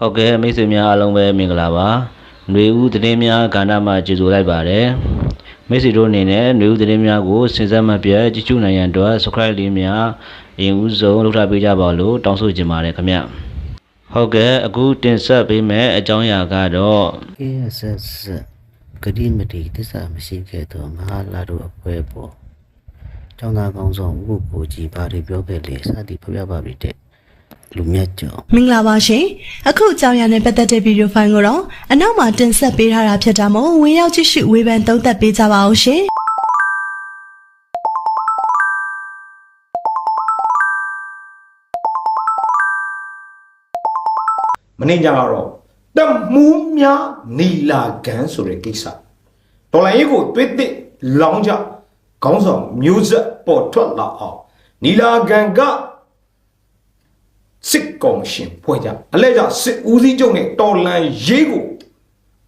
ဟုတ်ကဲ့မိတ်ဆွေများအားလုံးပဲမင်္ဂလာပါຫນွေဦးသတင်းများကဏ္ဍမှာကြိုဆိုလိုက်ပါတယ်မိတ်ဆွေတို့အနေနဲ့ຫນွေဦးသတင်းများကိုစဉ်ဆက်မပြတ်ကြည့်ရှုနိုင်ရန်အတွက် subscribe လေးများအရင်ဦးဆုံးလုပ်ထားပေးကြပါလို့တောင်းဆိုချင်ပါတယ်ခင်ဗျဟုတ်ကဲ့အခုတင်ဆက်ပေးမယ့်အကြောင်းအရာကတော့ KSS ဂတိမတိသစ္စာမရှိခဲ့သောမဟာလာတို့အပွဲပေါ်ကျောင်းသားကောင်းဆောင်ဥပ္ပိုလ်ကြီးဘာတွေပြောခဲ့လဲစသည်ဖော်ပြပါပြီတဲ့ လူမြတ်ကျော်မင်္ဂလာပါရှင်အခုအကြောင်းအရာနဲ့ပတ်သက်တဲ့ဗီဒီယိုဖိုင်ကိုတော့အနောက်မှာတင်ဆက်ပေးထားတာဖြစ်တာမို့ဝင်ရောက်ကြည့်ရှုဝေဖန်သုံးသပ်ပေးကြပါအောင်ရှင်မနေ့ညကတော့တမူးများနီလာကန်ဆိုတဲ့ကိစ္စဒေါ်လာရေးကိုသွေးတစ်လောင်းကြခေါင်းဆောင်မျိုးဆက်ပေါ်ထွက်လာအောင်နီလာကန်က စစ်ကော်မရှင်ဖွဲ့ကြအလဲကြစစ်ဦးစီးချုပ်နဲ့တော်လန်ရေးကို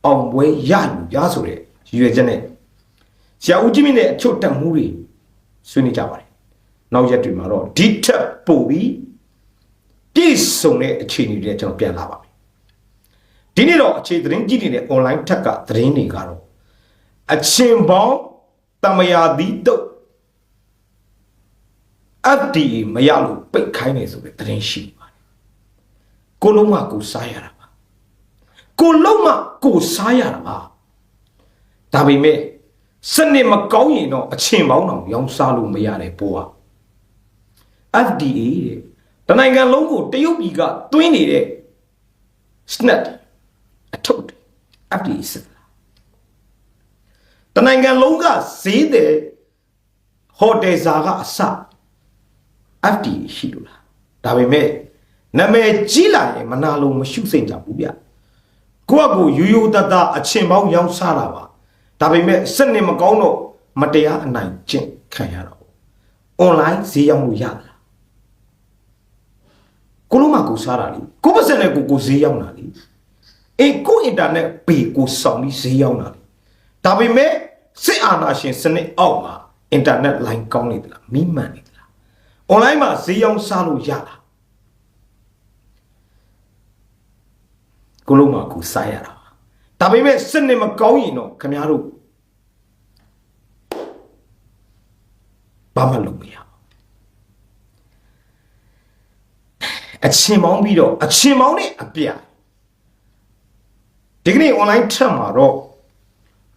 အောင်ပွဲရလူရဆိုတဲ့ရည်ရွယ်ချက်နဲ့ဆရာဦးကြီးမြင့်နဲ့အချုပ်တက်မှုတွေဆွေးနွေးကြပါတယ်နောက်ရက်တွေမှာတော့ဒီထက်ပိုပြီးပြည့်စုံတဲ့အခြေအနေတွေကျွန်တော်ပြန်လာပါမယ်ဒီနေ့တော့အခြေသတင်းကြည့်နေတဲ့ online ထက်ကသတင်းတွေကတော့အချင်းပေါင်းတမယာသီးတုတ် FDA မရလို့ပိတ်ခိုင်းနေဆိုတဲ့သတင်းရှိပါတယ် ကိုလုံးမကိုစားရတာပါကိုလုံးမကိုစားရတာပါဒါပေမဲ့စနစ်မကောင်းရင်တော့အချင်းပေါင်းတော့ရောင်းစားလို့မရတဲ့ပိုးอ่ะ FDA တဲ့တနိုင်ငံလုံးကိုတရုတ်ပြည်ကတွင်းနေတဲ့ snap အထုပ်တွေ FDA စစ်လာတနိုင်ငံလုံးကဈေးတဲ့ဟိုတယ်ဇာကအစ FDA ရှိလို့လားဒါပေမဲ့ နာမည်ကြီးလာရင်မနာလို့မရှုစိတ်ကြဘူးဗျကိုယ့်အကိုယူယူတတအချင်းပေါင်းရောင်းစားတာပါဒါပေမဲ့စနစ်မကောင်းတော့မတရားအနိုင်ကျင့်ခံရတော့ online ဈေးရောင်းလို့ရလားကိုလုံးမကိုစားတာလေကိုပတ်စံနဲ့ကိုကိုဈေးရောက်တာလေအေးကိုအင်တာနက်ပေကိုဆောင်ပြီးဈေးရောက်တာလေဒါပေမဲ့စစ်အာဏာရှင်စနစ်အောက်မှာအင်တာနက်လိုင်းကောင်းနေသလားမိမှန်နေသလားအွန်လိုင်းမှာဈေးရောက်စားလို့ရလား ကိုလုံးမကိုစားရတာပါဒါပေမဲ့စနစ်မကောင်းရင်တော့ခင်ဗျားတို့ဘာမှလုပ်မရဘူးအချင်းပေါင်းပြီးတော့အချင်းပေါင်းနဲ့အပြဒီကနေ့ online ထက်မှာတော့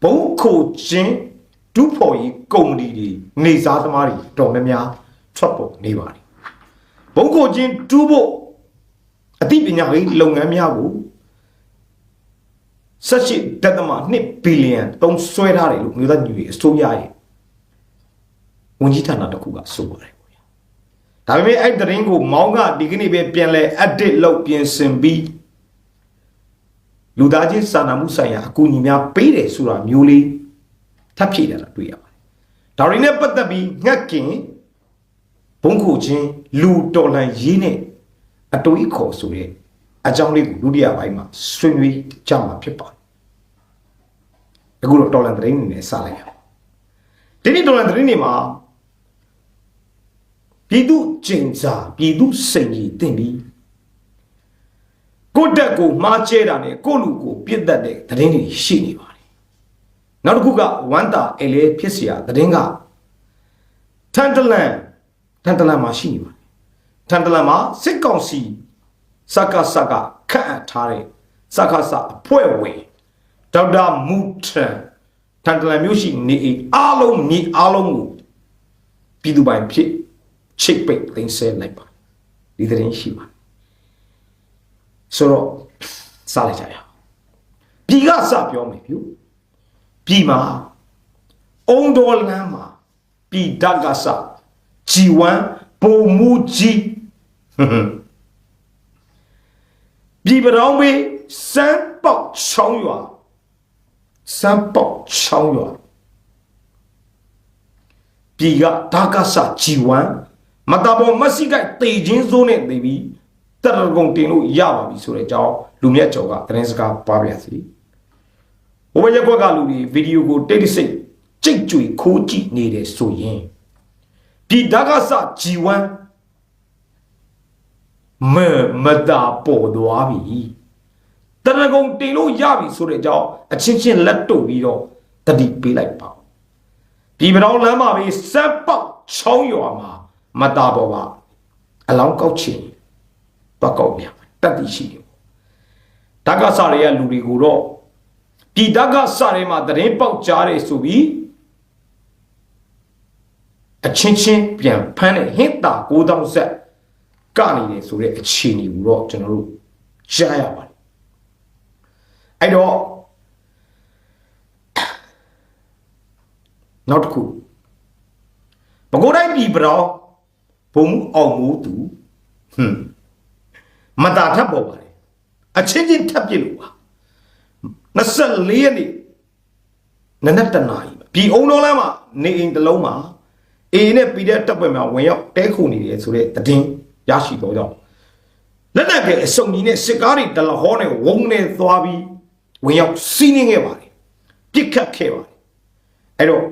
ဘုံခိုချင်းဒုဖော်ကြီးကုမ္ပဏီတွေနေစားသမားတွေတော်များများထွက်ပေါ်နေပါတယ်ဘုံခိုချင်းတူးဖို့အသိပညာရေးလုပ်ငန်းများကို 18တက်သမ2ဘီလီယံသုံးဆွဲထားတယ်လို့မြို့သားညူရီအစိုးရရဲ့ဝန်ကြီးဌာနတစ်ခုကဆိုပါတယ်ဒါပေမဲ့အဲ့တရင်ကိုမောင်းကဒီကနေ့ပဲပြန်လဲ edit လုပ်ပြင်ဆင်ပြီးလူသားချင်းစာနာမှုဆိုင်ရာအကူအညီများပေးတယ်ဆိုတာမျိုးလေးထပ်ဖြည့်တယ်တာတွေ့ရပါတယ်။ဒါရီနဲ့ပတ်သက်ပြီးငှက်ကင်ဘုံခုချင်းလူတော်လန်ရေးနဲ့အတူဤခေါ်ဆိုတဲ့ အကြောင်းလေးကိုဒုတိယပိုင်းမှာဆွေးနွေးကြမှာဖြစ်ပါတယ်။အခုတော့တော်လန်သတင်းနေနဲ့စလိုက်ရအောင်။ဒီနေ့တော်လန်သတင်းနေမှာ ပြည်သူကျင်စာပြည်သူစိတ်ကြီးတင်ပြီးကိုယ့်တက်ကိုမှားကျဲတာနဲ့ကိုယ့်လူကိုပြစ်တတ်တဲ့သတင်းတွေရှိနေပါတယ်နောက်တစ်ခုကဝမ်တာအဲလေဖြစ်เสียသတင်းကထန်တလန်ထန်တလန်မှာရှိနေပါတယ်ထန်တလန်မှာစစ်ကောင်စီ စကားစကားခန့်အပ်ထားတဲ့စကားစအဖွဲ့ဝင်ဒေါက်တာမူထန်ထန်တလန်မြို့ရှိနေအိမ်အားလုံးမြေအားလုံးကိုပြည်သူပိုင်ဖြစ်ချိတ်ပိတ်သိမ်းဆဲလိုက်ပါဒီသတင်းရှိပါဆိုတော့စလိုက်ကြရအောင်ပြည်ကစပြောမယ်ပြုပြည်မှာအုံတော်လမ်းမှာပြည်ဓာတ်ကစဂျီဝမ်ပုံမူကြီးဟွန်းဟွန်း ပြည်ပတော်မေးစမ်းပေါက်ချောင်းရွာစမ်းပေါက်ချောင်းရွာပြည်ကဒါကဆာဂျီဝမ်မတာပေါ်မက်ဆီကိုက်တေချင်းစိုးနဲ့နေပြီးတရဂုံတင်လို့ရပါပြီဆိုတဲ့အကြောင်းလူမြတ်ကျော်ကသတင်းစကားပါပြစီဘဝရက်ကွက်ကလူတွေဗီဒီယိုကိုတိတ်တိစိတ်ကြိတ်ကြွေခိုးကြည့်နေတယ်ဆိုရင်ပြည်ဒါကဆာဂျီဝမ် မမတာပေါ်သွားပြီတရကုံတင်လို့ရပြီဆိုတဲ့အကြောင်းအချင်းချင်းလက်တို့ပြီးတော့တတိပေးလိုက်ပါပြည်ပတော်လမ်းမှာပဲစက်ပေါက်ချောင်းရွာမှာမတာပေါ်ပါအလောင်းကောက်ချင်တော့ကောက်ပြန်တတ်သိရှိတယ်ဓကဆရရဲ့လူတွေကိုတော့ပြည်ဓကဆရမှာတရင်ပေါက်ကြားတယ်ဆိုပြီးအချင်းချင်းပြန်ဖမ်းတဲ့ဟင့်တာ9000ဆက် ကနေတယ်ဆိုတဲ့အခြေအနေကိုတော့ကျွန်တော်တို့ကြားရပါတယ်အဲ့တော့နောက်တစ်ခုဘကိုးတိုင်းပြည်ပတော်ဘုံအောင်မှုသူဟွန်းမတာထပ်ပေါ်ပါတယ်အချင်းချင်းထပ်ပြစ်လို့ပါ24ရက်နေ့နနက်တနာရီပြည်အုံတော်လမ်းမှာနေအိမ်တစ်လုံးမှာအေးနဲ့ပြီးတဲ့တပ်ပွဲမှာဝင်ရောက်တဲခုနေတယ်ဆိုတဲ့တည်င်း ရရှိတော့ကြောင့်လက်နက်ကအစုံကြီးနဲ့စစ်ကားတွေတလဟောနဲ့ဝုန်းနဲ့သွားပြီးဝင်ရောက်စီးနှင်းခဲ့ပါတယ်ပြစ်ခတ်ခဲ့ပါတယ်အဲ့တော့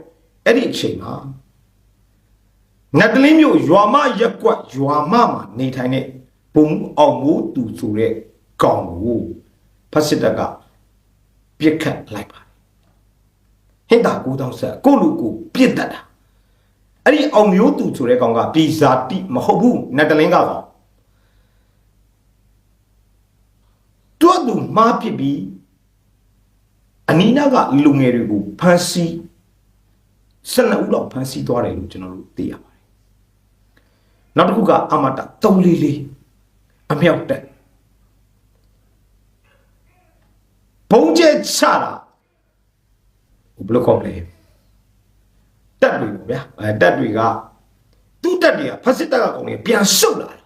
အဲ့ဒီအချိန်မှာနတ်တလင်းမျိုးရွာမရက်ကွက်ရွာမမှာနေထိုင်တဲ့ဘုံအောင်မိုးသူဆိုတဲ့ကောင်ကိုဖက်စစ်တပ်ကပြစ်ခတ်လိုက်ပါတယ်ဟင်တာ9000ဆက်ကိုလူကိုပြစ်တတ်တာ အဲ့ဒီအောင်မျိုးသူဆိုတဲ့ကောင်ကပြည်ဇာတိမဟုတ်ဘူးနတ်တလင်းကကောင်တွတ်သူမှားပြစ်ပြီးအနီးနားကလူငယ်တွေကိုဖမ်းဆီး12ဦးလောက်ဖမ်းဆီးသွားတယ်လို့ကျွန်တော်တို့သိရပါတယ်နောက်တစ်ခုကအမတ344အမြောက်တက်ဘုံကျဲချတာဘယ်လိုခေါ်လဲ တက်တွေပေါ့ဗျာအဲတက်တွေကသူ့တက်တွေကဖက်စစ်တပ်ကကောင်တွေပြန်ဆုတ်လာတာ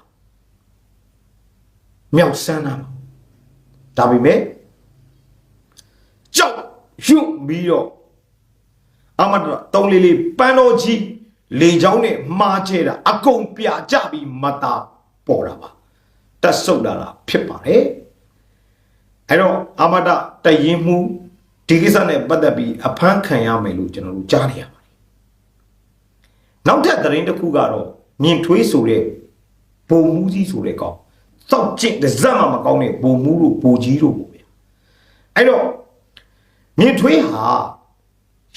မြောက်ဆန်းတာဒါပေမဲ့ကြောက်ရွံ့ပြီးတော့အမတ်တုံးလေးလေးပန်းတော်ကြီးလေချောင်းနဲ့မှားချဲတာအကုန်ပြကြပြီးမတာပေါ်တာပါတက်ဆုတ်လာတာဖြစ်ပါတယ်အဲ့တော့အမတတရင်မှုဒီကိစ္စနဲ့ပတ်သက်ပြီးအဖမ်းခံရမယ်လို့ကျွန်တော်တို့ကြားနေရပါတယ် နောက်ထပ်သတင်းတစ်ခုကတော့မြင်ထွေးဆိုတဲ့ဘုံမူးကြီးဆိုတဲ့ကောင်စောက်ကျင့်တစ်စက်မှမကောင်းတဲ့ဘုံမူးတို့ဘိုကြီးတို့ပေါ့ဗျာအဲ့တော့မြင်ထွေးဟာ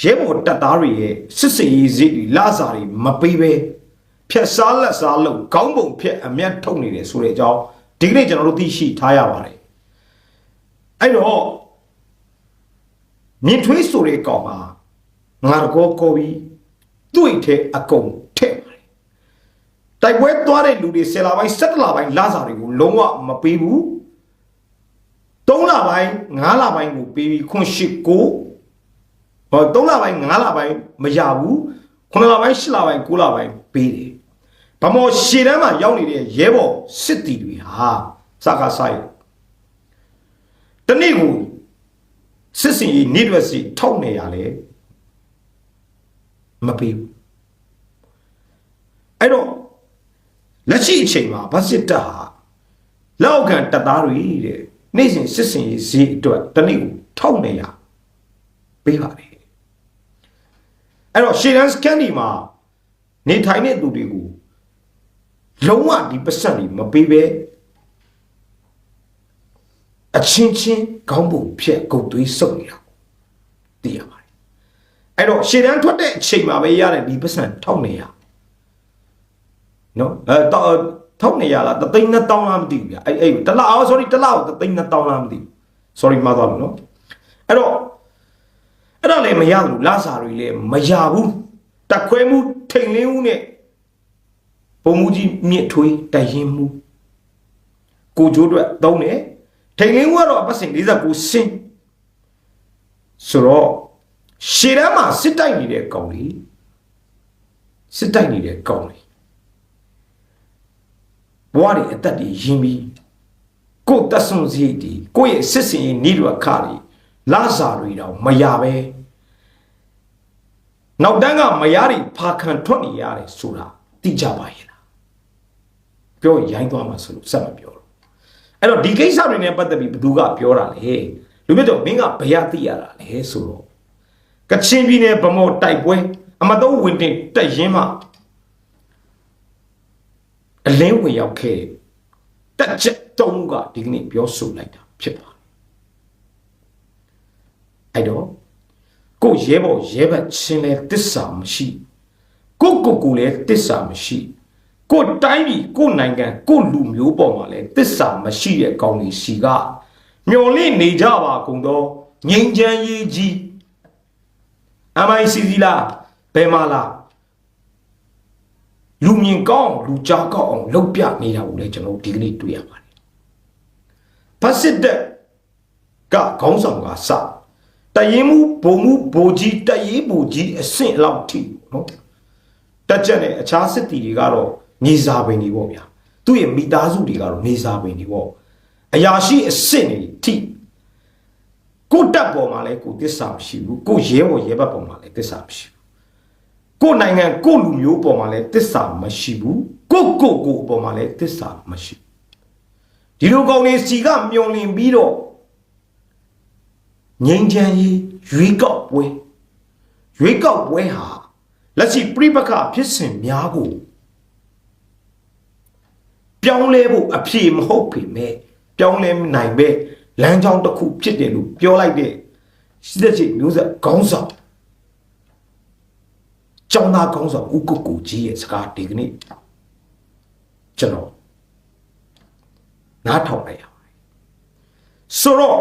ရဲဘော်တပ်သားတွေရဲ့စစ်စင်ရေးစိတ်တွေလာစာတွေမပေးပဲဖြက်စားလက်စားလို့ခေါင်းပုံဖြက်အမျက်ထုတ်နေတယ်ဆိုတဲ့အကြောင်းဒီကနေ့ကျွန်တော်တို့သိရှိထားရပါတယ်အဲ့တော့မြင်ထွေးဆိုတဲ့ကောင်ဟာငါတကောကောပြီး တွေ့တဲ့အကုန်ထည့်ပါတယ်တိုက်ပွဲသွားတဲ့လူတွေ10လပိုင်း17လပိုင်းလာစာတွေကိုလုံးဝမပေးဘူး3လပိုင်း5လပိုင်းကိုပေးပြီးခွန်ရှိကိုဟော3လပိုင်း5လပိုင်းမရဘူး9လပိုင်း10လပိုင်း9လပိုင်းပေးတယ်ဗမော်ရှေ့တန်းမှာရောက်နေတဲ့ရဲဘော်စစ်တီတွေဟာစကားဆိုင်တနေ့ကိုစစ်စင်ကြီးနေရွက်စီထောက်နေရလေ မပေးဘူးအဲ့တော့လက်ရှိအချိန်မှာဗစစ်တပ်ဟာလောက်ကန်တပ်သားတွေတဲ့နေ့စဉ်စစ်စင်ရေးဈေးအတွက်တနေ့ကိုထောက်နေရပေးပါတယ်အဲ့တော့ရှေ့တန်းစကန်ဒီမှာနေထိုင်တဲ့သူတွေကိုလုံးဝဒီပတ်စံတွေမပေးပဲအချင်းချင်းခေါင်းပုံဖြက်ဂုတ်သွေးစုပ်နေတာသိရပါတယ် အဲ့တော့ရှေ့တန်းထွက်တဲ့အချိန်မှာပဲရတဲ့ဒီပတ်စံထောက်နေရနော်အဲတော့ထောက်နေရလားတသိန်းနှစ်တောင်းလားမသိဘူးဗျအဲ့အဲ့တလားအော် sorry တလားကိုတသိန်းနှစ်တောင်းလားမသိဘူး sorry မှားသွားလို့နော်အဲ့တော့အဲ့ဒါလည်းမရဘူးလာစာတွေလည်းမရဘူးတက်ခွဲမှုထိန်လင်းမှုနဲ့ပုံမှုကြီးမြင့်ထွေးတိုင်ရင်မှုကိုကျိုးအတွက်သုံးတယ်ထိန်လင်းမှုကတော့ပတ်စင်49စင်ဆိုတော့ ရှေ့တန်းမှာစစ်တိုက်နေတဲ့ကောင်လေးစစ်တိုက်နေတဲ့ကောင်လေးဘဝတွေအသက်တွေရင်းပြီးကိုယ်တက်ဆွန်စည်းတီကိုယ့်ရဲ့စစ်စင်ရေးနေရွက်ခါတွေလာစာတွေတော့မရပဲနောက်တန်းကမရတွေဖာခံထွက်နေရတယ်ဆိုတာသိကြပါရဲ့လားပြောရင်ရိုင်းသွားမှာဆိုလို့စက်မပြောတော့အဲ့တော့ဒီကိစ္စတွေနဲ့ပတ်သက်ပြီးဘသူကပြောတာလဲလူမျိုးတော့မင်းကဘယ်ရသိရတာလဲဆိုတော့ ကချင်ပြည်နယ်ဗမော်တိုက်ပွဲအမတော်ဝင်တင်တက်ရင်မှအလင်းဝင်ရောက်ခဲ့တဲ့တက်ချက်တုံးကဒီကနေ့ပြောဆိုလိုက်တာဖြစ်ပါတယ်အဲ့တော့ကိုရဲဘော်ရဲဘက်ချင်းလဲတစ္ဆာမရှိကိုကိုကိုလည်းတစ္ဆာမရှိကိုတိုင်းပြည်ကိုနိုင်ငံကိုလူမျိုးပေါ်မှာလည်းတစ္ဆာမရှိတဲ့ကောင်းကြီးစီကမျော်လင့်နေကြပါကုန်တော့ငြိမ်းချမ်းရေးကြီး MICC လားဘယ်မှာလားလူမြင်ကောင်းလူကြားကောင်းအောင်လုပ်ပြနေတာကိုလည်းကျွန်တော်ဒီကနေ့တွေ့ရပါတယ်။ဖတ်စစ်တက်ကခေါင်းဆောင်ကစတရင်မှုဘုံမှုဘိုလ်ကြီးတရေးဘိုလ်ကြီးအဆင့်လောက်ထိနော်တက်ချက်နဲ့အခြားစစ်တီတွေကတော့နေစာပင်တွေပေါ့ဗျာသူ့ရဲ့မိသားစုတွေကတော့နေစာပင်တွေပေါ့အရာရှိအဆင့်တွေထိ ကိုတက်ပေါ်မှာလဲကိုတစ္ဆာမရှိဘူးကိုရဲဘော်ရဲဘက်ပေါ်မှာလဲတစ္ဆာမရှိဘူးကိုနိုင်ငံကိုလူမျိုးပေါ်မှာလဲတစ္ဆာမရှိဘူးကိုကိုကိုအပေါ်မှာလဲတစ္ဆာမရှိဘူးဒီလိုကောင်တွေစီကမျောလင်ပြီးတော့ငိမ့်ချမ်းရေးရွေးကောက်ပွဲရွေးကောက်ပွဲဟာလက်ရှိပြိပခဖြစ်စဉ်များကိုပြောင်းလဲဖို့အဖြေမဟုတ်ပေမဲ့ပြောင်းလဲနိုင်ပဲ လမ်းကြောင်းတစ်ခုဖြစ်တယ်လို့ပြောလိုက်တဲ့စစ်တဲ့ချေမျိုးဆက်ခေါင်းဆောင်ကျောင်းသားခေါင်းဆောင်ဦးကုတ်ကိုကြီးရဲ့စကားဒီကနေ့ကျွန်တော်နားထောင်လိုက်ရပါတယ်ဆိုတော့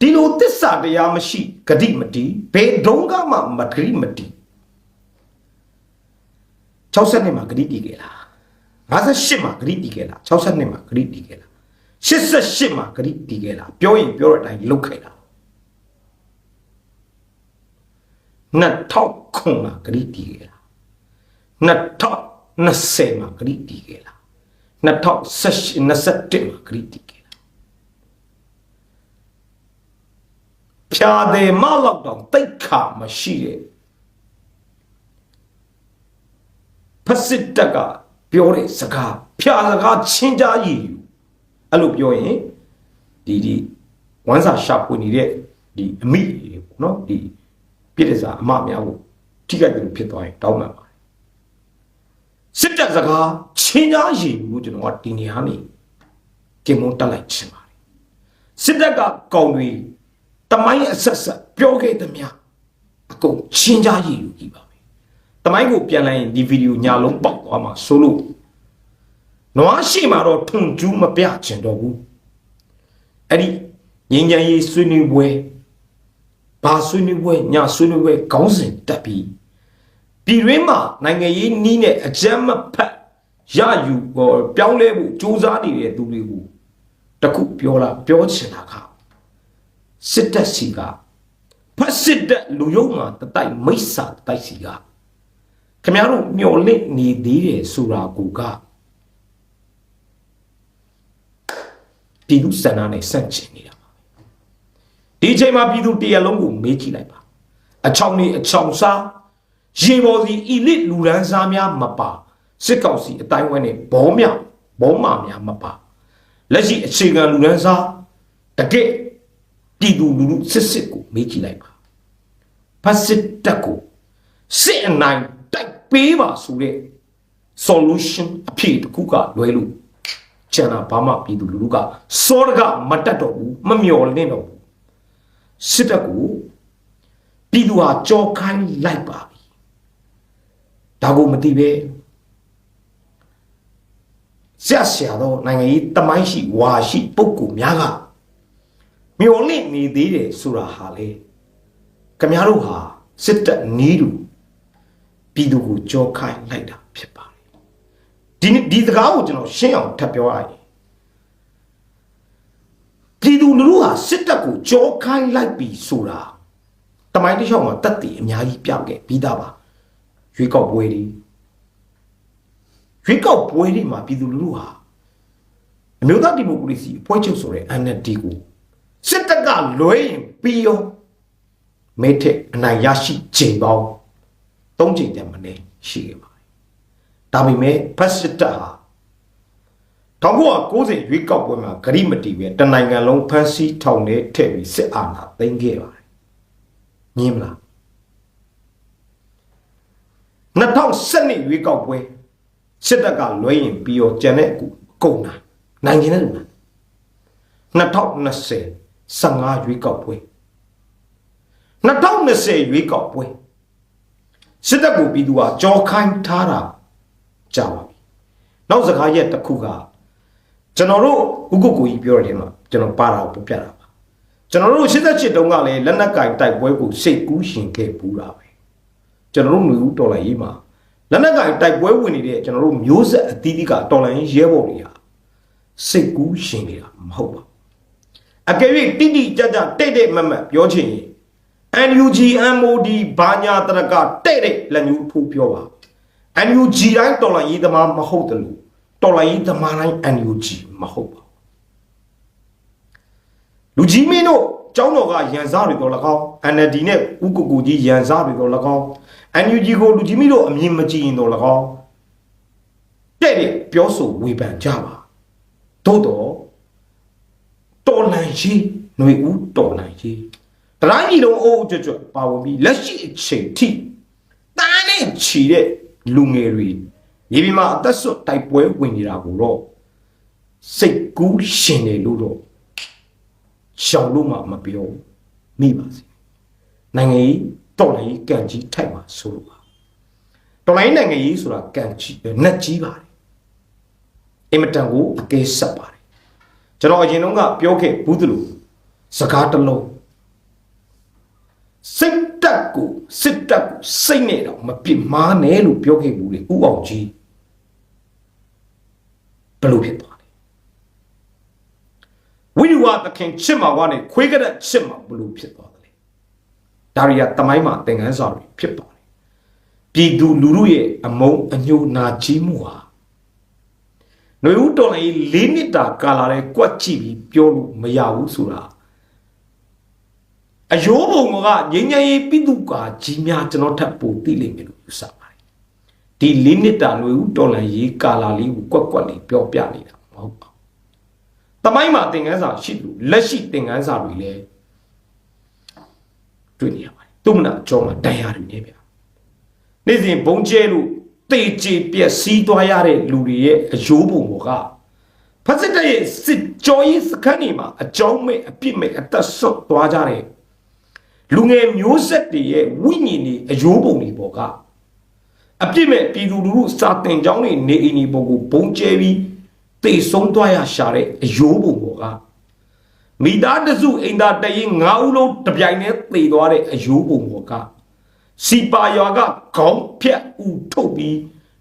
ဒီလိုတစ္ဆာတရားမရှိဂတိမတီးဘယ်ဒုံကမှမဂတိမတီး60နှစ်မှာဂတိတီးခဲ့လား58မှာဂတိတီးခဲ့လား62နှစ်မှာဂတိတီးခဲ့လား 88မှာဂတိတီးခဲ့လားပြောရင်ပြောတဲ့အတိုင်းလုပ်ခဲ့လား2000မှာဂတိတီးခဲ့လား2020မှာဂတိတီးခဲ့လား2021မှာဂတိတီးခဲ့လားဖြာတယ်မလောက်တော့တိတ်ခါမရှိတဲ့ဖက်စစ်တက်ကပြောတဲ့စကားဖြာစကားချင်းကြားရည်ယူ အဲ့လိုပြောရင်ဒီဒီဝမ်းစာရှာဖွေနေတဲ့ဒီအမိတွေပေါ့နော်ဒီပြည့်တဲ့စာအမများကိုထိခိုက်တယ်လို့ဖြစ်သွားရင်တောင်းပန်ပါတယ်စစ်တပ်စကားချင်းကြားရည်ယူကိုကျွန်တော်ကဒီနေရာနေကင်မွန်တက်လိုက်ချင်ပါတယ်စစ်တပ်ကကောင်တွေတမိုင်းအဆက်ဆက်ပြောခဲ့သမျှအကုန်ချင်းကြားရည်ယူကြည့်ပါမယ်တမိုင်းကိုပြန်လိုက်ရင်ဒီဗီဒီယိုညာလုံးပေါက်သွားမှာဆိုလို့ နွားရှိမှာတော့ထွန်ကျူးမပြချင်တော့ဘူးအဲ့ဒီငင်းကြံရေးဆွေးနွေးပွဲဘာဆွေးနွေးပွဲညာဆွေးနွေးပွဲခေါင်းစဉ်တက်ပြီးပြည်တွင်းမှာနိုင်ငံရေးနီးနဲ့အကြမ်းမဖက်ရယူပေါ်ပြောင်းလဲဖို့စူးစမ်းနေတဲ့သူတွေကိုတခုပြောလာပြောချင်တာကစစ်တပ်စီကဖက်စစ်တပ်လူယုံမှာတတိုက်မိစ္ဆာတတိုက်စီကခင်ဗျားတို့မျော်လင့်နေသေးတယ်ဆိုတာကို ပြည်သူစန္ဒနဲ့ဆန့်ကျင်နေတာပါဒီအချိန်မှာပြည်သူတရလုံးကိုမေးကြည့်လိုက်ပါအချောင်းနေအချောင်းစားရေပေါ်စီအီလစ်လူရန်စားများမပါစစ်ကောင်စီအတိုင်းဝဲနဲ့ဘောမြောက်ဘောမာများမပါလက်ရှိအခြေခံလူရန်စားတကယ့်ပြည်သူလူထုစစ်စစ်ကိုမေးကြည့်လိုက်ပါဖတ်စစ်တက်ကိုစစ်အနိုင်တိုက်ပေးပါဆိုတဲ့ solution အဖြေတစ်ခုကလွဲလို့ ကျန်တာဘာမှပြည်သူလူထုကစောရကမတက်တော့ဘူးမမျော်လင့်တော့ဘူးစစ်တပ်ကိုပြည်သူဟာကြောခိုင်းလိုက်ပါပြီဒါကိုမသိပဲဆက်ဆရာတော့နိုင်ငံရေးတမိုင်းရှိဝါရှိပုဂ္ဂိုလ်များကမျော်လင့်နေသေးတယ်ဆိုတာဟာလေခမများတို့ဟာစစ်တပ်နီးတူပြည်သူကိုကြောခိုင်းလိုက်တာဖြစ်ပါတယ် ဒီနေ့ဒီစကားကိုကျွန်တော်ရှင်းအောင်ထပ်ပြောရရင်ပြည်သူလူထုဟာစစ်တပ်ကိုကြောခိုင်းလိုက်ပြီဆိုတာတမိုင်းတစ်လျှောက်မှာတက်တည်အများကြီးပြောက်ခဲ့ပြီးသားပါရွေးကောက်ပွဲတွေရွေးကောက်ပွဲတွေမှာပြည်သူလူထုဟာအမျိုးသားဒီမိုကရေစီအဖွဲ့ချုပ်ဆိုတဲ့ NLD ကိုစစ်တပ်ကလွဲရင်ပြီးရောမဲထက်အနိုင်ရရှိချိန်ပေါင်း၃ချိန်တည်းမနေရှိခဲ့ပါတယ် ဒါပေမဲ့ဖက်စစ်တပ်ဟာ1990ရွေးကောက်ပွဲမှာဂရိမတီပဲတနိုင်ငံလုံးဖမ်းဆီးထောင်ထဲထည့်ပြီးစစ်အာဏာသိမ်းခဲ့ပါတယ်ညင်းမလား2012ရွေးကောက်ပွဲစစ်တပ်ကလွှဲရင်ပြီးတော့ကြံတဲ့ကူကုန်တာနိုင်ကျင်တဲ့လူလား2020 15ရွေးကောက်ပွဲ2020ရွေးကောက်ပွဲစစ်တပ်ကိုပြည်သူကကြောခိုင်းထားတာ ကြာပါပြီနောက်စကားရက်တစ်ခုကကျွန်တော်တို့ဥက္ကုကိုကြီးပြောတယ်မှာကျွန်တော်ပါတာကိုပြပြတာပါကျွန်တော်တို့88တုန်းကလည်းလက်နက်ကင်တိုက်ပွဲကိုစိတ်ကူးရှင်ခဲ့ပူတာပဲကျွန်တော်တို့မျိုးဦးတော်လိုင်းရေးမှာလက်နက်ကင်တိုက်ပွဲဝင်နေတဲ့ကျွန်တော်တို့မျိုးဆက်အသီးသီးကတော်လိုင်းရဲဘော်တွေဟာစိတ်ကူးရှင်နေတာမဟုတ်ပါဘူးအကယ်၍တိတိကျကျတိတ်တိတ်မတ်မတ်ပြောချင်ရင် NUG MOD ဘာညာတရကတဲ့တဲ့လက်ညှိုးထိုးပြောပါ NUG တိုင်းတော်လိုင်းရေးသမားမဟုတ်တယ်လို့တော်လိုင်းရေးသမားတိုင်း NUG မဟုတ်ပါဘူးလူကြီးမင်းတို့ကျောင်းတော်ကရန်စားတွေတော့၎င်း NLD နဲ့ဥက္ကုကူကြီးရန်စားတွေတော့၎င်း NUG ကိုလူကြီးမင်းတို့အမြင်မကြည့်ရင်တော့၎င်းတဲ့တဲ့ပြောဆိုဝေဖန်ကြပါသို့တော့တော်လန်ရေးຫນွေဦးတော်လန်ရေးတတိုင်းကြီးလုံးအိုးကျွတ်ကျွတ်ပါဝင်ပြီးလက်ရှိအချိန်ထိတားနဲ့ချီတဲ့ လူငယ်တွေမြေပြင်မှာအသက်ဆွတ်တိုက်ပွဲဝင်နေတာကိုတော့စိတ်ကူးရှင်တယ်လို့တော့ရှောင်လို့မှမပြောမိပါစေနိုင်ငံကြီးတော်လိုင်းကံကြီးထိုက်မှာဆိုလို့ပါတော်လိုင်းနိုင်ငံကြီးဆိုတာကံကြီးနတ်ကြီးပါတယ်အင်မတန်ကိုအကဲဆက်ပါတယ်ကျွန်တော်အရင်တုန်းကပြောခဲ့ဘူးသလိုစကားတစ်လုံး စိတ်တက်ကိုစစ်တက်ကိုစိတ်နဲ့တော့မပြစ်မားနဲ့လို့ပြောခဲ့ဘူးလေဥအောင်ကြီးဘယ်လိုဖြစ်သွားလဲဝိရိဝသခင်ချစ်မှာကနေခွေးကတဲ့ချစ်မှာဘယ်လိုဖြစ်သွားသလဲဒါရီယာတမိုင်းမှာသင်ခန်းစာတွေဖြစ်ပါတယ်ပြည်သူလူထုရဲ့အမုန်းအညှိုးနာကြီးမှုဟာຫນွေဦးတော်လည်း၄နှစ်တာကာလာတဲ့ကွက်ကြည့်ပြီးပြောလို့မရဘူးဆိုတာ အယိုးဘုံကငញ្ញရေးပိတုကာကြီးများကျွန်တော်ထပ်ပိုသိလိမ့်မယ်လို့ယူဆပါတယ်ဒီ၄နှစ်တာຫນွေဦးတော်လည်းရေးကာလာလေးကိုကွက်ကွက်လေးပြောပြနေတာမဟုတ်ပါဘူးတမိုင်းမှာသင်ခန်းစာရှိလို့လက်ရှိသင်ခန်းစာတွေလည်းတွေ့နေရပါတယ်သူမနာအကျော်မှာတန်ရတယ်နေဗျာနေ့စဉ်ဘုံကျဲလို့တေချေပြက်စီးသွားရတဲ့လူတွေရဲ့အယိုးပုံကဖက်စစ်တပ်ရဲ့စစ်ကြောရေးစခန်းတွေမှာအကြောင်းမဲ့အပြစ်မဲ့အသက်ဆွတ်သွားကြတဲ့ လူငယ်မျိုးဆက်တွေရဲ့ဝိညာဉ်တွေအယိုးပုံတွေပေါ်ကအပြစ်မဲ့ပြည်သူလူထုစာတင်ကြောင်းတွေနေအိမ်တွေပေါ်ကိုဘုံကျဲပြီးတေဆုံးသွားရရှာတဲ့အယိုးပုံပေါ်ကမိသားတစုအိမ်သားတရင်၅ဦးလုံးတပြိုင်တည်းသေသွားတဲ့အယိုးပုံပေါ်ကစီပါရွာကခေါင်းဖြတ်ဦးထုတ်ပြီး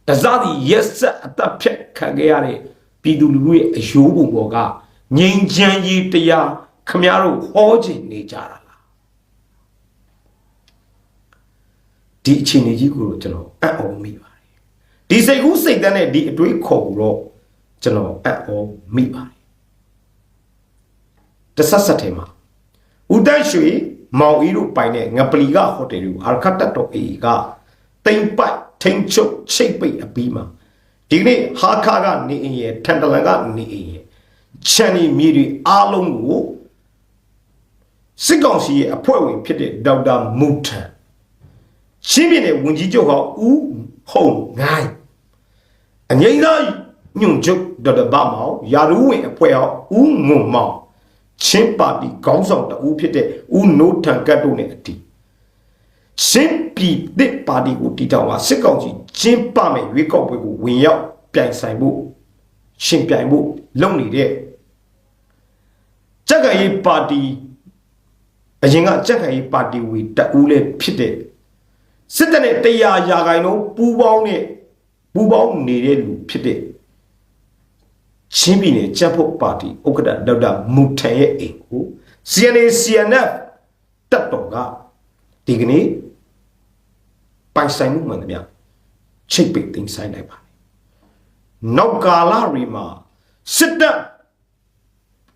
တစားစီရက်ဆက်အသက်ဖြတ်ခံခဲ့ရတဲ့ပြည်သူလူထုရဲ့အယိုးပုံပေါ်ကငြိမ်းချမ်းရေးတရားခမရတို့ဟောခြင်းနေကြတာ ဒီအခြေအနေကြီးကိုတော့ကျွန်တော်အံ့ဩမိပါတယ်ဒီစိတ်ကူးစိတ်တန်းနဲ့ဒီအတွေးခေါ်ကိုတော့ကျွန်တော်အံ့ဩမိပါတယ်တဆက်ဆက်ထဲမှာဦးတန်းရွှေမောင်အီတို့ပိုင်တဲ့ငပလီကဟိုတယ်ကိုအာခတ်တတ်တော်အေကတိမ်ပိုက်ထိန်ချုပ်ချိတ်ပိတ်အပြီးမှာဒီကနေ့ဟာခါကနေအင်းရဲ့ထန်တလန်ကနေအင်းရဲ့ချန်နီမြေတွေအားလုံးကိုစစ်ကောင်စီရဲ့အဖွဲ့ဝင်ဖြစ်တဲ့ဒေါက်တာမူထန် ရှင်းပြတဲ့ဝန်ကြီးချုပ်ဟောဦးဟုံငိုင်းအငိမ့်သားညွန့်ချုပ်ဒေါက်တာဗမောင်ယာရူးဝင်အဖွဲ့ဟောဦးငွန်မောင်ချင်းပါတီခေါင်းဆောင်တဦးဖြစ်တဲ့ဦးနိုးထန်ကတ်တို့နဲ့အတီရှင်းပြည်သစ်ပါတီကိုတီထောင်ကစစ်ကောင်စီချင်းပမဲ့ရွေးကောက်ပွဲကိုဝင်ရောက်ပြိုင်ဆိုင်ဖို့ရှင်ပြိုင်ဖို့လုပ်နေတဲ့ကြက်ကရေးပါတီအရင်ကကြက်ကရေးပါတီဝီတအူးလည်းဖြစ်တဲ့ စစ်တပ်နဲ့တရားရာဂိုင်လုံးပူးပေါင်းနဲ့ပူးပေါင်းနေတဲ့လူဖြစ်တဲ့ချင်းပြည်နယ်ချက်ဖို့ပါတီဥက္ကဋ္ဌဒေါက်တာမူထန်ရဲ့အိမ်ကို CNA CNF တက်တော်ကဒီကနေ့ပိုင်ဆိုင်မှုမှန်သမျှချိတ်ပိတ်သိမ်းဆိုင်လိုက်ပါတယ်နောက်ကာလတွေမှာစစ်တပ်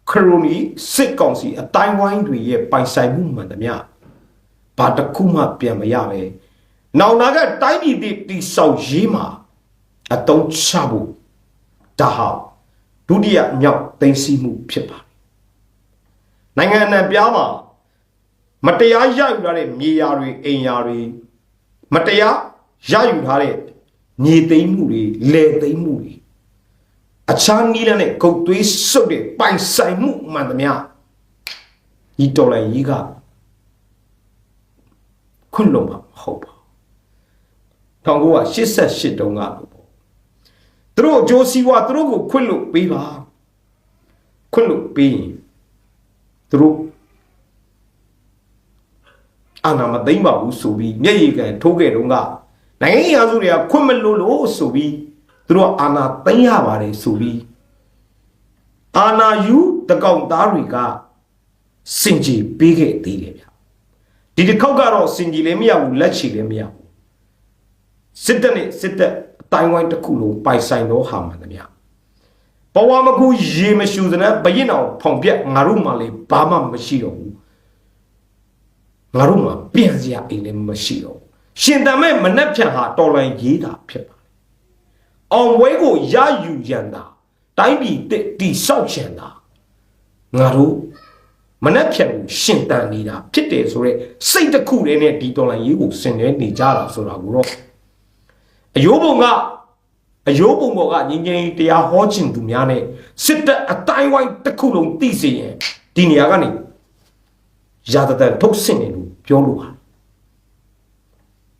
ခရိုနီစစ်ကောင်စီအတိုင်းဝိုင်းတွေရဲ့ပိုင်ဆိုင်မှုမှန်သမျှဘာတစ်ခုမှပြန်မရပဲ နောင်နာကတိုင်းပြည်တည်တိဆောက်ရေးမှာအတုံးချဖို့ဒါဟာဒုတိယမြောက်သိမ်းဆည်းမှုဖြစ်ပါတယ်နိုင်ငံအနှံ့ပြားမှာမတရားရယူထားတဲ့မြေယာတွေအိမ်ယာတွေမတရားရယူထားတဲ့မြေသိမ်းမှုတွေလယ်သိမ်းမှုတွေအခြားနည်းလမ်းနဲ့ဂုတ်သွေးစုပ်တဲ့ပိုင်ဆိုင်မှုမှန်သမျှဒီတော်လိုင်းကြီးကခွင့်လွတ်မှာမဟုတ်ပါဘူး 1988တုန်းကလို့ပေါ့သူတို့အကျိုးစီးပွားသူတို့ကိုခွင့်လွတ်ပေးပါခွင့်လွတ်ပေးရင်သူတို့အာနာမသိမ့်ပါဘူးဆိုပြီးမျက်ရည်ကန်ထိုးခဲ့တုန်းကနိုင်ငံရေးရာစုတွေကခွင့်မလို့လို့ဆိုပြီးသူတို့အာနာသိမ့်ရပါတယ်ဆိုပြီးအာနာယူတကောင်သားတွေကစင်ကြီးပေးခဲ့သေးတယ်ဗျဒီတစ်ခေါက်ကတော့စင်ကြီးလည်းမရဘူးလက်ချီလည်းမရဘူး စစ်တပ်နဲ့စစ်တပ်အတိုင်းဝိုင်းတစ်ခုလုံးပိုင်ဆိုင်တော့ဟာမှန်သမျှဘဝမကူရေမရှူစတဲ့ဘရင်အောင်ဖောင်ပြက်ငါတို့မှလည်းဘာမှမရှိတော့ဘူးငါတို့မှပြန်စရာအိမ်လည်းမရှိတော့ဘူးရှင်တန်မဲ့မနှက်ဖြန်ဟာတော်လန်ရေးတာဖြစ်ပါတယ်အောင်ဝဲကိုရယူရန်တာတိုင်းပြည်တစ်တိဆောက်ချင်တာငါတို့မနှက်ဖြန်ကိုရှင်တန်နေတာဖြစ်တယ်ဆိုတော့စိတ်တစ်ခုတည်းနဲ့ဒီတော်လန်ရေးကိုဆင်နွှဲနေကြတာဆိုတာကိုတော့ အယိုးပုံကအယိုးပုံပေါ်ကငင်းငင်းတရားဟောခြင်းသူများနဲ့စစ်တပ်အတိုင်းဝိုင်းတစ်ခုလုံးသိစေရင်ဒီနေရာကနေရာတတန်ထုတ်ဆင့်နေလို့ပြောလို့ပါ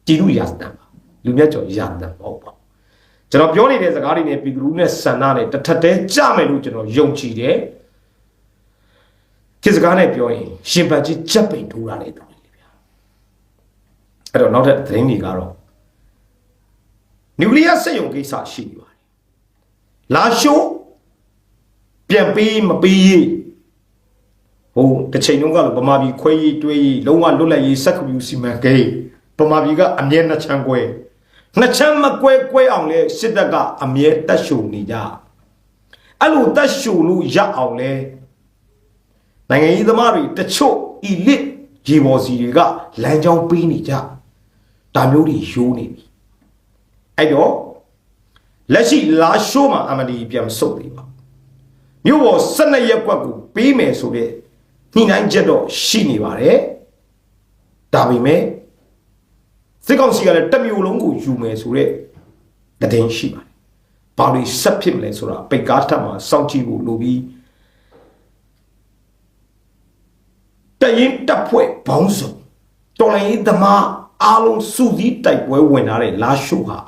ကြည်လူရာတန်ပါလူမြတ်ကျော်ရာတန်ပေါ့ပေါ့ကျွန်တော်ပြောနေတဲ့စကားတွေနဲ့ပြည်သူလူနဲ့ဆန္ဒနဲ့တစ်ထက်တည်းကြမယ်လို့ကျွန်တော်ယုံကြည်တယ်ဒီစကားနဲ့ပြောရင်ရှင်ပတ်ကြီးကြက်ပိန်ထိုးတာလေတူတယ်ဗျာအဲ့တော့နောက်ထပ်သတင်းတွေကတော့ နျူကလ িয়ার စက်ရုံကိစ္စရှိနေပါတယ်လာရှိုးပြန်ပေးမပေးရေးဟိုတစ်ချိန်လုံးကလို့ဗမာပြည်ခွဲရေးတွေးရေးလုံးဝလွတ်လပ်ရေးစက်ကူစီမံကိန်းဗမာပြည်ကအမြဲနှစ်ချမ်းကွဲနှစ်ချမ်းမကွဲကွဲအောင်လဲစစ်တပ်ကအမြဲတက်ရှုံနေကြအဲ့လိုတက်ရှုံလို့ရအောင်လဲနိုင်ငံရေးသမားတွေတချို့ elite ရေဘော်စီတွေကလမ်းကြောင်းပေးနေကြဒါမျိုးတွေရိုးနေပြီ အဲ့တော့လက်ရှိလာရှိုးမှာအမဒီပြန်မဆုတ်သေးပါဘူးမြို့ပေါ်12ရက်ကွက်ကိုပေးမယ်ဆိုတဲ့ညှိနှိုင်းချက်တော့ရှိနေပါတယ်ဒါပေမဲ့စစ်ကောင်စီကလည်းတစ်မျိုးလုံးကိုယူမယ်ဆိုတဲ့တည်င်းရှိပါတယ်ဘာလို့ဆက်ဖြစ်မလဲဆိုတာပိတ်ကားထပ်မှာစောင့်ကြည့်ဖို့လိုပြီးတရင်တပ်ဖွဲ့ဘောင်းစုံတော်လိုင်းသမားအားလုံးစုစည်းတိုက်ပွဲဝင်လာတဲ့လာရှိုးဟာ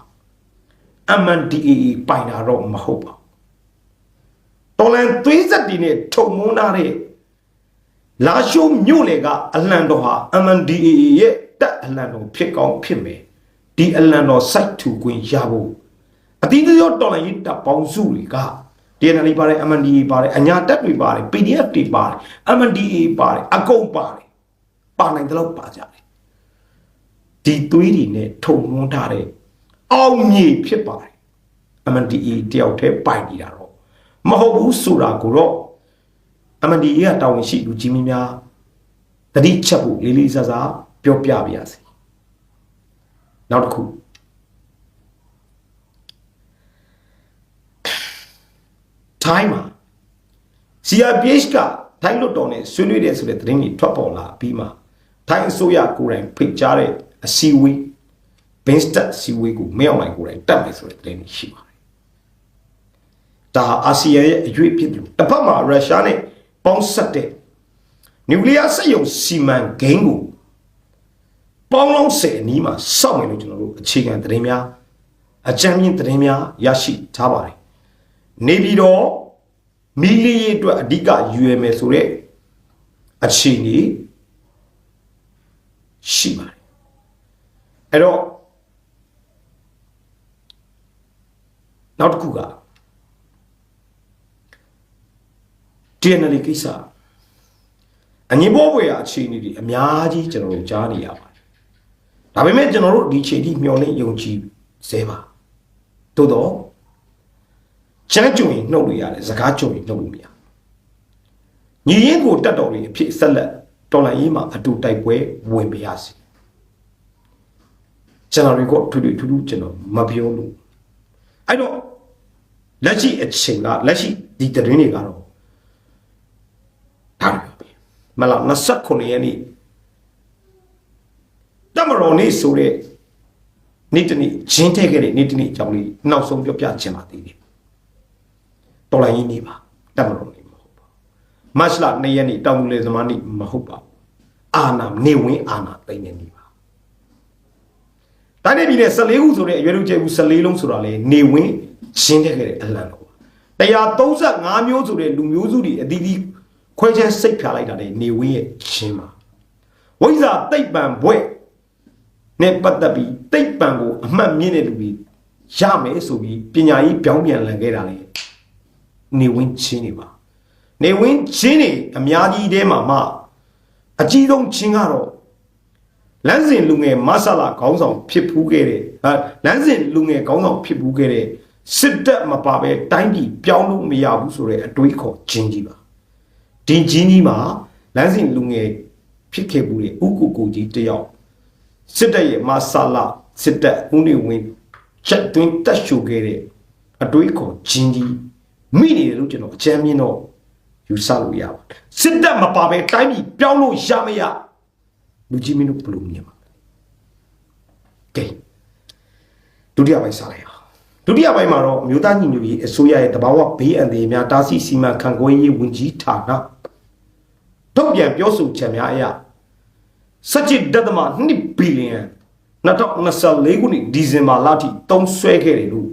MNDAA ပိုင်တာတော့မဟုတ်ပါဘူးတော်လန်သွေးဆက်တီနဲ့ထုံမုန်းထားတဲ့လာရှိုးမြို့လေကအလံတော်ဟာ MNDAA ရဲ့တက်အလံတော်ဖြစ်ကောင်းဖြစ်မယ်ဒီအလံတော်စိုက်ထူခွင့်ရဖို့အသီးသီးတော်တော်လန်ရေးတပ်ပေါင်းစုတွေက DNL ပါတယ် MNDAA ပါတယ်အညာတက်တွေပါတယ် PDF တွေပါတယ် MNDAA ပါတယ်အကုန်ပါတယ်ပါနိုင်တယ်လို့ပါကြတယ်ဒီသွေးတွေနဲ့ထုံမွန်းထားတဲ့ အောင်မြေဖြစ်ပါတယ် MNDAA တယောက်တည်းပိုင်နေတာတော့မဟုတ်ဘူးဆိုတာကိုတော့ MNDAA ကတာဝန်ရှိလူကြီးမင်းများတတိချက်ဖို့လေးလေးစားစားပြောပြပါရစေနောက်တစ်ခုထိုင်းမှာ CRPH ကထိုင်းလွတ်တော်နဲ့ဆွေးနွေးတယ်ဆိုတဲ့သတင်းကြီးထွက်ပေါ်လာပြီးမှထိုင်းအစိုးရကိုယ်တိုင်ဖိတ်ကြားတဲ့အစည်းအဝေး ဘင်းစတက်စီဝေးကိုမင်းအောင်လိုက်ကိုယ်တိုင်တက်မယ်ဆိုတဲ့သတင်းကြီးရှိပါတယ်။ဒါအာဆီယံရဲ့အရွေးဖြစ်တယ်တစ်ဖက်မှာရုရှားနဲ့ပေါင်းဆက်တဲ့နျူကလ িয়ার စက်ရုံစီမံကိန်းကိုပေါင်းလုံးဆယ်အနီးမှာစောင့်မယ်လို့ကျွန်တော်တို့အခြေခံသတင်းများအကြံဉာဏ်သတင်းများရရှိထားပါတယ်။နေပြည်တော်မီလီရေးအတွက်အဓိကယူရမယ်ဆိုတဲ့အခြေအနေရှိပါတယ်။အဲ့တော့ နောက်တစ်ခုက TNL ကိစ္စအငြင်းပေါ်ပွဲအခြေအနေတွေအများကြီးကျွန်တော်တို့ကြားနေရပါတယ်။ဒါပေမဲ့ကျွန်တော်တို့ဒီခြေထိမျောလင့်ယုံကြည်စေပါ။သို့တော့ကျမ်းကြုံရင်နှုတ်လို့ရတယ်စကားကြုံရင်နှုတ်လို့မရ။ညီရင်ကိုတတ်တော်လေးအဖြစ်ဆက်လက်တော်လိုင်းရေးမှာအတူတိုက်ပွဲဝင်ပါရစေ။ကျွန်တော်တို့ကထူးထူးထူးထူးကျွန်တော်မပြောလို့အဲ့တော့ လက်ရှိအချိန်ကလက်ရှိဒီတရင်တွေကတော့ဒါတွေပဲမလား29ရက်နေ့တမတော်နေ့ဆိုတဲ့နေ့တနေ့ဂျင်းထဲခဲ့တဲ့နေ့တနေ့အကြောင်းလေးနောက်ဆုံးပြောပြချင်ပါသေးတယ်တော်လိုင်းကြီးနေပါတမတော်နေ့မဟုတ်ပါဘူးမတ်လ2ရက်နေ့တောင်သူလေသမားနေ့မဟုတ်ပါဘူးအာနာနေဝင်အာနာသိမ့်နေနေပါတိုင်းနေပြည်နယ်14ခုဆိုတဲ့အရွယ်လူကျဲဘူး14လုံးဆိုတာလေနေဝင် ရှင်းတဲ့ခဲ့တဲ့အလံတော်135မျိုးဆိုတဲ့လူမျိုးစုတွေအသီးသီးခွဲခြမ်းစိတ်ဖြာလိုက်တာလေနေဝင်ရဲ့ရှင်းပါဝိဇ္ဇာတိတ်ပံဘွဲ့နဲ့ပတ်သက်ပြီးတိတ်ပံကိုအမှတ်မြင့်တဲ့လူတွေရမယ်ဆိုပြီးပညာရေးပြောင်းပြန်လည်ခဲ့တာလေနေဝင်ချင်းနေပါနေဝင်ချင်းနေအများကြီးတဲမှာမှအကြီးဆုံးချင်းကတော့လမ်းစဉ်လူငယ်မဆလာခေါင်းဆောင်ဖြစ်ဖူးခဲ့တဲ့ဟာလမ်းစဉ်လူငယ်ခေါင်းဆောင်ဖြစ်ဖူးခဲ့တဲ့ စစ်တပ်မပါပဲတိုင်းပြည်ပြောင်းလို့မရဘူးဆိုတဲ့အတွေးခေါ်ချင်းကြီးပါဒီချင်းကြီးမှာလမ်းစဉ်လူငယ်ဖြစ်ခဲ့ဘူးလေဥကုကူကြီးတယောက်စစ်တပ်ရဲ့မဆာလာစစ်တပ်ဦးနေဝင်ချက်တွင်းတက်ရှုခဲ့တဲ့အတွေးခေါ်ဂျင်းကြီးမိနေတယ်လို့ကျွန်တော်အကြမ်းမြင်တော့ယူဆလို့ရပါတယ်စစ်တပ်မပါပဲတိုင်းပြည်ပြောင်းလို့ရမရလူကြီးမင်းတို့ဘယ်လိုမြင်ပါလဲကဲဒုတိယပိုင်းစားလိုက်အောင် ဒုတိယပိုင်းမှာတော့အမျိုးသားညီညွတ်ရေးအစိုးရရဲ့တဘာဝဘေးအန္တရာယ်များတားဆီးစီမံခန့်ခွဲရေးဝန်ကြီးဌာနထုတ်ပြန်ပြောဆိုချက်များအရ17.2ဘီလီယံ2024ခုနှစ်ဒီဇင်ဘာလထိတုံးဆွဲခဲ့တယ်လို့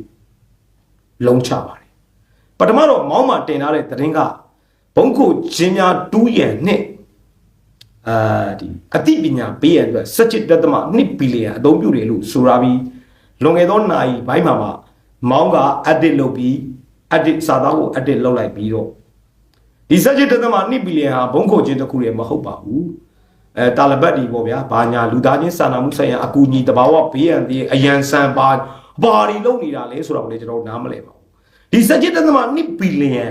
လုံးချပါတယ်ပထမတော့မောင်းမှာတင်ထားတဲ့သတင်းကဘုံခုချင်းများတူးရန်နဲ့အာဒီအသိပညာပေးရန်အတွက်17.2ဘီလီယံအသုံးပြုတယ်လို့ဆိုရပြီးလွန်ခဲ့သောနာရီဘိုင်းမှာမှ မောင်းက edit လုပ်ပြီး edit စာသားကို edit လုပ်လိုက်ပြီးတော့ဒီ17.2ဘီလီယံဟာဘုံခုချင်းတစ်ခုတည်းမဟုတ်ပါဘူးအဲတာလဘတ်ဒီပေါ့ဗျာဘာညာလူသားချင်းစာနာမှုဆိုင်ရာအကူအညီတဘာဝဘေးရန်တည်းအယံဆန်ပါဘာတွေလုပ်နေတာလဲဆိုတော့လေကျွန်တော်နားမလဲပါဘူးဒီစက်ချစ်တသမ1ဘီလီယံ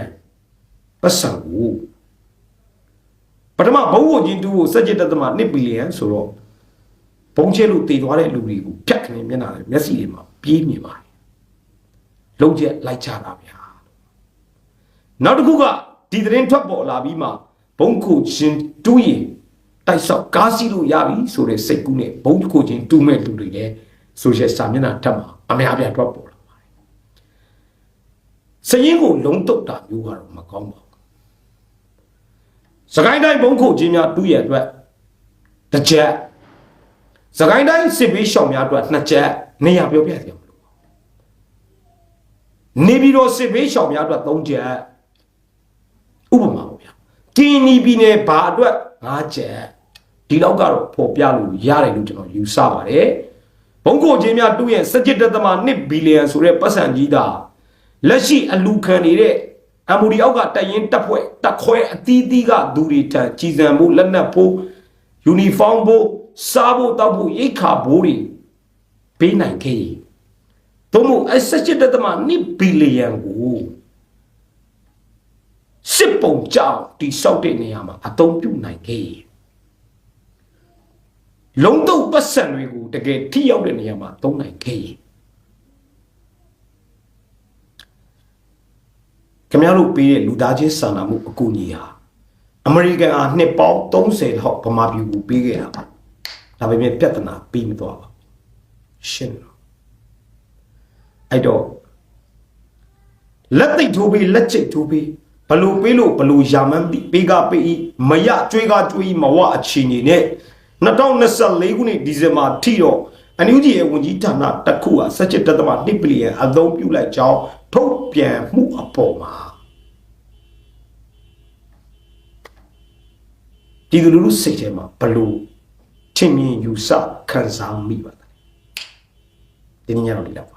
ပတ်စံကိုပထမဘုံဝင်ချင်းတူကိုစက်ချစ်တသမ1ဘီလီယံဆိုတော့ဘုံချဲလို့တည်သွားတဲ့လူတွေကိုဖြတ်ခနေမျက်နှာမျက်စိတွေမှာပြေးမြင်ပါတယ် လုံးချက်လိုက်ချတာဗျာနောက်တစ်ခုကဒီသတင်းထွက်ပေါ်လာပြီးမှဘုံခုချင်းတူးရင်တိုက်ဆောက်ကားစီးလို့ရပြီဆိုတဲ့စိတ်ကူးနဲ့ဘုံတစ်ခုချင်းတူးမဲ့လူတွေလည်းဆိုရှယ်စာမျက်နှာထပ်မှာအများအပြားထွက်ပေါ်လာပါတယ်စရင်ကိုလုံးတုတ်တာမျိုးကတော့မကောင်းပါဘူးစကိုင်းတိုင်းဘုံခုချင်းများတူးရအတွက်တစ်ချက်စကိုင်းတိုင်းစစ်ဘေးရှောင်များအတွက်နှစ်ချက်နေရာပြောပြတယ်မလို့ နေပြီးတော့စစ်ဘေးရှောင်များအတွက်သုံးချက်ဥပမာပေါ့ဗျာကင်းနီပြည်နယ်ဘာအတွက်၅ချက်ဒီလောက်ကတော့ပေါ်ပြလို့ရတယ်လို့ကျွန်တော်ယူဆပါတယ်ဘုံကိုချင်းများတူရဲ့17.2ဘီလီယံဆိုတဲ့ပတ်စံကြီးတာလက်ရှိအလူခံနေတဲ့အမူဒီအောက်ကတရင်တက်ဖွဲ့တက်ခွဲအသီးသီးကဒူရီထံကြီးစံဖို့လက်နက်ဖို့ယူနီဖောင်းဖို့စားဖို့တောက်ဖို့ရိတ်ခါဘိုးတွေပေးနိုင်ခဲ့ရင် သို့မဟုတ်အ17.2ဘီလီယံကိုစစ်ပုံကြောင်တိဆောက်တဲ့နေရာမှာအသုံးပြုနိုင်ခဲ့ရင်လုံးတော့ပတ်စံတွေကိုတကယ်ထိရောက်တဲ့နေရာမှာသုံးနိုင်ခဲ့ရင်ခင်ဗျားတို့ပေးတဲ့လူသားချင်းစာနာမှုအကူအညီဟာအမေရိကန်အားနှစ်ပေါင်း30လောက်ဗမာပြည်ကိုပေးခဲ့တာပါဒါပေမဲ့ပြဿနာပြီးမသွားပါဘူးရှင်းတော့ အဲ့တော့လက်သိပ်ထိုးပြီးလက်ချိတ်ထိုးပြီးဘလို့ပေးလို့ဘလို့ယာမန်းပြီးပေးကပေးဤမရကျွေးကကျွေးမဝအချီနေနဲ့2024ခုနှစ်ဒီဇင်ဘာထိတော့အန်ယူဂျီရဲ့ဝန်ကြီးဌာနတစ်ခုဟာ17.2ဘီလီယံအသုံးပြုလိုက်ကြောင်းထုတ်ပြန်မှုအပေါ်မှာဒီလူလူစိတ်ထဲမှာဘလို့ထင်မြင်ယူဆခံစားမိပါသလဲဒီနေ့ညတော့ဒီလောက်ပါ